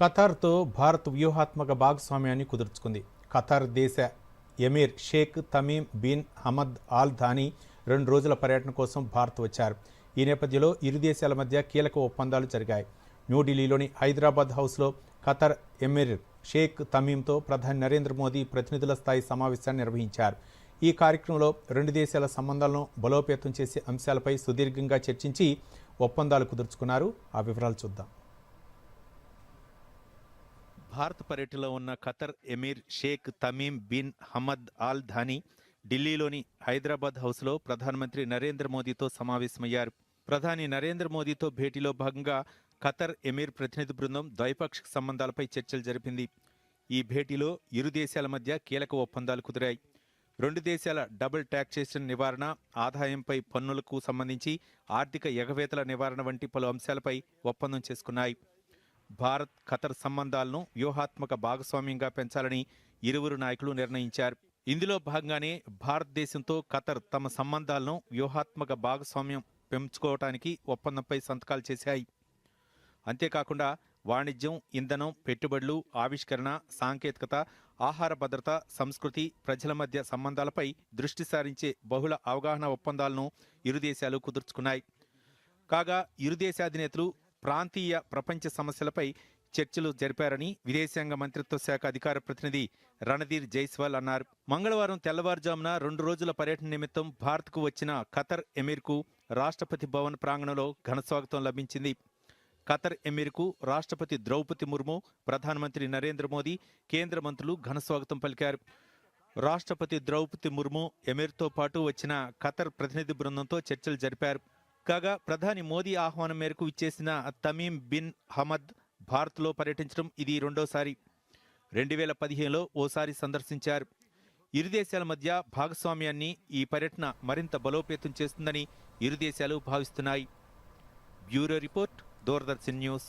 ఖతార్తో భారత్ వ్యూహాత్మక భాగస్వామ్యాన్ని కుదుర్చుకుంది. ఖతార్ దేశ ఎమీర్ Sheikh Tamim bin Hamad Al Thani రెండు రోజుల పర్యటన కోసం భారత్ వచ్చారు. ఈ నేపథ్యంలో ఇరు దేశాల మధ్య కీలక ఒప్పందాలు జరిగాయి. న్యూఢిల్లీలోని హైదరాబాద్ హౌస్లో ఖతర్ ఎమీర్ షేక్ తమీంతో ప్రధాని నరేంద్ర మోదీ ప్రతినిధుల స్థాయి సమావేశాన్ని నిర్వహించారు. ఈ కార్యక్రమంలో రెండు దేశాల సంబంధాలను బలోపేతం చేసే అంశాలపై సుదీర్ఘంగా చర్చించి ఒప్పందాలు కుదుర్చుకున్నారు. ఆ వివరాలు చూద్దాం. భారత పర్యటనలో ఉన్న Qatar ఎమీర్ Sheikh Tamim bin Hamad Al Thani ఢిల్లీలోని హైదరాబాద్ హౌస్లో ప్రధానమంత్రి నరేంద్ర మోదీతో సమావేశమయ్యారు. ప్రధాని నరేంద్ర మోదీతో భేటీలో భాగంగా ఖతర్ ఎమీర్ ప్రతినిధి బృందం ద్వైపాక్షిక సంబంధాలపై చర్చలు జరిపింది. ఈ భేటీలో ఇరు దేశాల మధ్య కీలక ఒప్పందాలు కుదిరాయి. రెండు దేశాల డబుల్ టాక్సేషన్ నివారణ ఆదాయంపై పన్నులకు సంబంధించి ఆర్థిక ఎగవేతల నివారణ వంటి పలు అంశాలపై ఒప్పందం చేసుకున్నాయి. భారత్ ఖతర్ సంబంధాలను వ్యూహాత్మక భాగస్వామ్యంగా పెంచాలని ఇరువురు నాయకులు నిర్ణయించారు. ఇందులో భాగంగానే భారతదేశంతో ఖతర్ తమ సంబంధాలను వ్యూహాత్మక భాగస్వామ్యం పెంచుకోవటానికి ఒప్పందంపై సంతకాలు చేశాయి. అంతేకాకుండా వాణిజ్యం ఇంధనం పెట్టుబడులు ఆవిష్కరణ సాంకేతికత ఆహార భద్రత సంస్కృతి ప్రజల మధ్య సంబంధాలపై దృష్టి సారించే బహుళ అవగాహన ఒప్పందాలను ఇరు దేశాలు కుదుర్చుకున్నాయి. కాగా ఇరు దేశాధినేతలు ప్రాంతీయ ప్రపంచ సమస్యలపై చర్చలు జరిపారని విదేశాంగ మంత్రిత్వ శాఖ అధికార ప్రతినిధి రణధీర్ జైస్వాల్ అన్నారు. మంగళవారం తెల్లవారుజామున రెండు రోజుల పర్యటన నిమిత్తం భారత్కు వచ్చిన ఖతర్ ఎమీర్కు రాష్ట్రపతి భవన్ ప్రాంగణంలో ఘనస్వాగతం లభించింది. ఖతర్ ఎమీర్కు రాష్ట్రపతి ద్రౌపది ముర్ము ప్రధానమంత్రి నరేంద్ర మోదీ కేంద్ర మంత్రులు ఘనస్వాగతం పలికారు. రాష్ట్రపతి ద్రౌపది ముర్ము ఎమీర్తో పాటు వచ్చిన ఖతర్ ప్రతినిధి బృందంతో చర్చలు జరిపారు. కాగా ప్రధాని మోదీ ఆహ్వానం మేరకు ఇచ్చేసిన తమీం బిన్ హమద్ భారత్లో పర్యటించడం ఇది రెండోసారి. రెండు వేల పదిహేనులో ఓసారి సందర్శించారు. ఇరు దేశాల మధ్య భాగస్వామ్యాన్ని ఈ పర్యటన మరింత బలోపేతం చేస్తుందని ఇరు దేశాలు భావిస్తున్నాయి. Bureau report Doordarshan news.